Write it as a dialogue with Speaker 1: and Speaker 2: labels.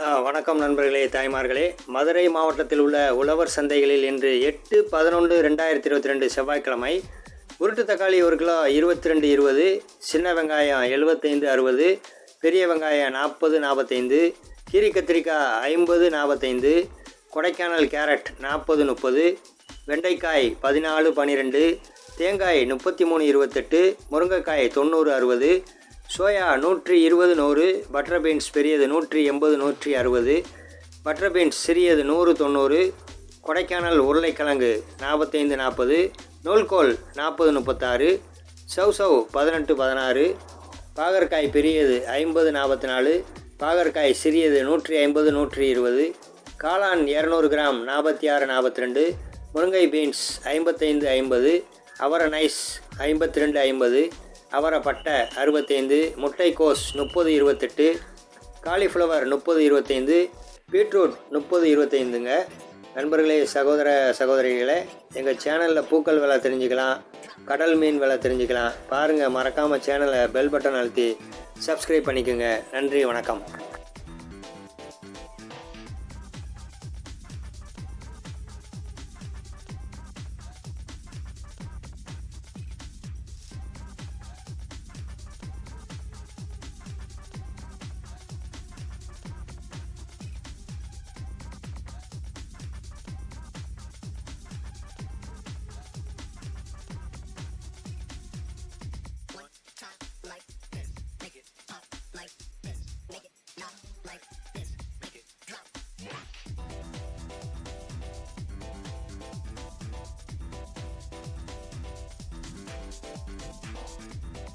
Speaker 1: வணக்கம் நண்பர்களே தாய்மார்களே. மதுரை மாவட்டத்தில் உள்ள உழவர் சந்தைகளில் இன்று எட்டு பதினொன்று ரெண்டாயிரத்தி இருபத்தி ரெண்டு செவ்வாய்க்கிழமை உருட்டு தக்காளி ஒரு கிலோ இருபத்தி ரெண்டு இருபது சின்ன வெங்காயம் எழுபத்தைந்து அறுபது பெரிய வெங்காயம் நாற்பது நாற்பத்தைந்து கீரி கத்திரிக்காய் ஐம்பது நாற்பத்தைந்து கொடைக்கானல் கேரட் நாற்பது முப்பது வெண்டைக்காய் பதினாலு பன்னிரெண்டு தேங்காய் முப்பத்தி மூணு இருபத்தெட்டு முருங்கைக்காய் தொண்ணூறு அறுபது சோயா நூற்றி இருபது நூறு பட்டர் பீன்ஸ் பெரியது நூற்றி எண்பது நூற்றி அறுபது பட்டர் பீன்ஸ் சிறியது நூறு தொண்ணூறு கொடைக்கானல் உருளைக்கிழங்கு நாற்பத்தைந்து நாற்பது நூல்கோல் நாற்பது முப்பத்தாறு சவ் சவ் பதினெட்டு பதினாறு பாகற்காய் பெரியது ஐம்பது நாற்பத்தி நாலு பாகற்காய் சிறியது நூற்றி ஐம்பது நூற்றி இருபது காளான் இரநூறு கிராம் நாற்பத்தி ஆறு நாற்பத்தி ரெண்டு முருங்கை பீன்ஸ் ஐம்பத்தைந்து ஐம்பது அவரை நைஸ் ஐம்பத்தி ரெண்டு ஐம்பது அவரப்பட்டை அறுபத்தைந்து முட்டைக்கோஸ் முப்பது இருபத்தெட்டு காலிஃப்ளவர் முப்பது இருபத்தைந்து பீட்ரூட் முப்பது இருபத்தைந்துங்க. நண்பர்களே சகோதர சகோதரிகளே எங்கள் சேனலில் பூக்கள் விலை தெரிஞ்சுக்கலாம் கடல் மீன் விலை தெரிஞ்சுக்கலாம். பாருங்கள் மறக்காமல் சேனலை பெல் பட்டன் அழுத்தி சப்ஸ்கிரைப் பண்ணிக்கோங்க. நன்றி வணக்கம். どうぞ。